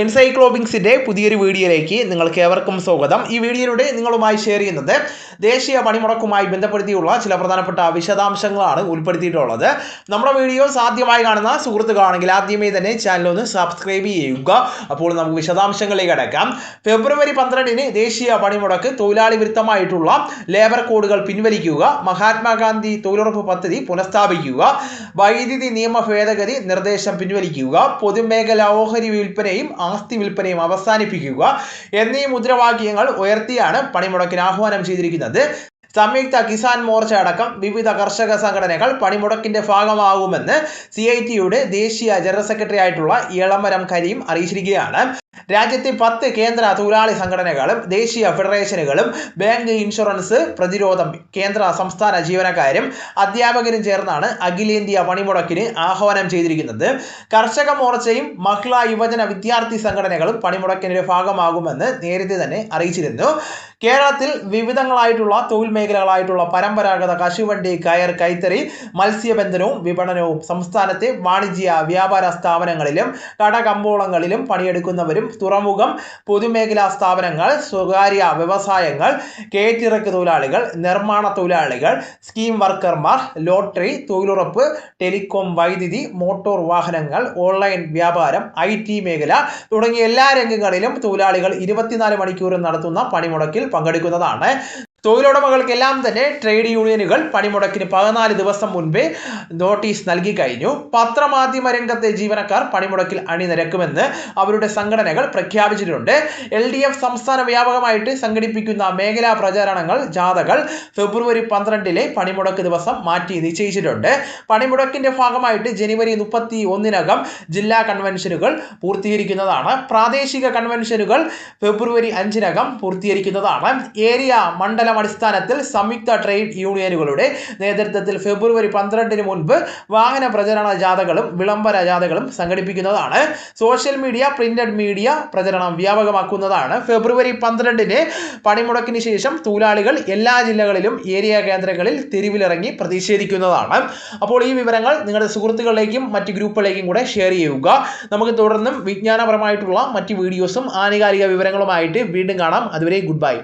എൻസൈക്ലോബിങ്സിന്റെ പുതിയൊരു വീഡിയോയിലേക്ക് നിങ്ങൾക്ക് ഏവർക്കും സ്വാഗതം. ഈ വീഡിയോയിലൂടെ നിങ്ങളുമായി ഷെയർ ചെയ്യുന്നത് ദേശീയ പണിമുടക്കുമായി ബന്ധപ്പെടുത്തിയുള്ള ചില പ്രധാനപ്പെട്ട വിശദാംശങ്ങളാണ് ഉൾപ്പെടുത്തിയിട്ടുള്ളത്. നമ്മുടെ വീഡിയോ സാധ്യമായി കാണുന്ന സുഹൃത്തുക്കളാണെങ്കിൽ ആദ്യമേ തന്നെ ചാനൽ ഒന്ന് സബ്സ്ക്രൈബ് ചെയ്യുക. അപ്പോൾ നമുക്ക് വിശദാംശങ്ങളിലേക്ക് കടക്കാം ഫെബ്രുവരി പന്ത്രണ്ടിന് ദേശീയ പണിമുടക്ക് തൊഴിലാളി വിരുദ്ധമായിട്ടുള്ള ലേബർ കോഡുകൾ പിൻവലിക്കുക മഹാത്മാഗാന്ധി തൊഴിലുറപ്പ് പദ്ധതി പുനഃസ്ഥാപിക്കുക വൈദ്യുതി നിയമ ഭേദഗതി നിർദ്ദേശം പിൻവലിക്കുക പൊതുമേഖലാ ഓഹരി വിൽപ്പനയും ആസ്തി വിൽപ്പനയും അവസാനിപ്പിക്കുക എന്നീ മുദ്രാവാക്യങ്ങൾ ഉയർത്തിയാണ് പണിമുടക്കിന് ആഹ്വാനം ചെയ്തിരിക്കുന്നത്. സംയുക്ത കിസാൻ മോർച്ച അടക്കം വിവിധ കർഷക സംഘടനകൾ പണിമുടക്കിന്റെ ഭാഗമാകുമെന്ന് സി ഐ ടിയുടെ ദേശീയ ജനറൽ സെക്രട്ടറി ആയിട്ടുള്ള ഇളമരം കരീം അറിയിച്ചിരിക്കുകയാണ്. രാജ്യത്തെ പത്ത് കേന്ദ്ര തൊഴിലാളി സംഘടനകളും ദേശീയ ഫെഡറേഷനുകളും ബാങ്ക് ഇൻഷുറൻസ് പ്രതിരോധം കേന്ദ്ര സംസ്ഥാന ജീവനക്കാരും അധ്യാപകരും ചേർന്നാണ് അഖിലേന്ത്യാ പണിമുടക്കിന് ആഹ്വാനം ചെയ്തിരിക്കുന്നത്. കർഷക മോർച്ചയും മഹിളാ യുവജന വിദ്യാർത്ഥി സംഘടനകളും പണിമുടക്കിന്റെ ഭാഗമാകുമെന്ന് നേരത്തെ തന്നെ അറിയിച്ചിരുന്നു. കേരളത്തിൽ വിവിധങ്ങളായിട്ടുള്ള തൊഴിൽ മേഖലകളായിട്ടുള്ള പരമ്പരാഗത കശുവണ്ടി കയർ കൈത്തറി മത്സ്യബന്ധനവും വിപണനവും സംസ്ഥാനത്തെ വാണിജ്യ വ്യാപാര സ്ഥാപനങ്ങളിലും കടകമ്പോളങ്ങളിലും പണിയെടുക്കുന്നവരും തുറമുഖം പൊതുമേഖലാ സ്ഥാപനങ്ങൾ സ്വകാര്യ വ്യവസായങ്ങൾ കയറ്റിറക്ക് തൊഴിലാളികൾ നിർമ്മാണ തൊഴിലാളികൾ സ്കീം വർക്കർമാർ ലോട്ടറി തൊഴിലുറപ്പ് ടെലികോം വൈദ്യുതി മോട്ടോർ വാഹനങ്ങൾ ഓൺലൈൻ വ്യാപാരം ഐ ടി മേഖല തുടങ്ങിയ എല്ലാ രംഗങ്ങളിലും തൊഴിലാളികൾ ഇരുപത്തിനാല് മണിക്കൂറും നടത്തുന്ന പണിമുടക്കിൽ പങ്കെടുക്കുന്നതാണ്. തൊഴിലുടമകൾക്കെല്ലാം തന്നെ ട്രേഡ് യൂണിയനുകൾ പണിമുടക്കിന് പതിനാല് ദിവസം മുൻപേ നോട്ടീസ് നൽകി കഴിഞ്ഞു. പത്രമാധ്യമ രംഗത്തെ ജീവനക്കാർ പണിമുടക്കിൽ അണിനിരക്കുമെന്ന് അവരുടെ സംഘടനകൾ പ്രഖ്യാപിച്ചിട്ടുണ്ട്. എൽ ഡി എഫ് സംസ്ഥാന വ്യാപകമായിട്ട് സംഘടിപ്പിക്കുന്ന മേഖലാ പ്രചാരണങ്ങൾ ജാഥകൾ ഫെബ്രുവരി പന്ത്രണ്ടിലെ പണിമുടക്ക് ദിവസം മാറ്റി നിശ്ചയിച്ചിട്ടുണ്ട്. പണിമുടക്കിന്റെ ഭാഗമായിട്ട് ജനുവരി മുപ്പത്തി ഒന്നിനകം ജില്ലാ കൺവെൻഷനുകൾ പൂർത്തീകരിക്കുന്നതാണ്. പ്രാദേശിക കൺവെൻഷനുകൾ ഫെബ്രുവരി അഞ്ചിനകം പൂർത്തീകരിക്കുന്നതാണ്. ഏരിയ മണ്ഡലം അടിസ്ഥാനത്തിൽ സംയുക്ത ട്രേഡ് യൂണിയനുകളുടെ നേതൃത്വത്തിൽ ഫെബ്രുവരി പന്ത്രണ്ടിന് മുൻപ് വാഹന പ്രചരണ ജാഥകളും വിളംബര ജാഥകളും സംഘടിപ്പിക്കുന്നതാണ്. സോഷ്യൽ മീഡിയ പ്രിന്റഡ് മീഡിയ പ്രചരണം വ്യാപകമാക്കുന്നതാണ്. ഫെബ്രുവരി പന്ത്രണ്ടിന് പണിമുടക്കിന് ശേഷം തൊഴിലാളികൾ എല്ലാ ജില്ലകളിലും ഏരിയ കേന്ദ്രങ്ങളിൽ തെരുവിലിറങ്ങി പ്രതിഷേധിക്കുന്നതാണ്. അപ്പോൾ ഈ വിവരങ്ങൾ നിങ്ങളുടെ സുഹൃത്തുക്കളിലേക്കും മറ്റ് ഗ്രൂപ്പുകളിലേക്കും കൂടെ ഷെയർ ചെയ്യുക. നമുക്ക് തുടർന്നും വിജ്ഞാനപരമായിട്ടുള്ള മറ്റ് വീഡിയോസും ആനുകാലിക വിവരങ്ങളുമായിട്ട് വീണ്ടും കാണാം. അതുവരെ ഗുഡ് ബൈ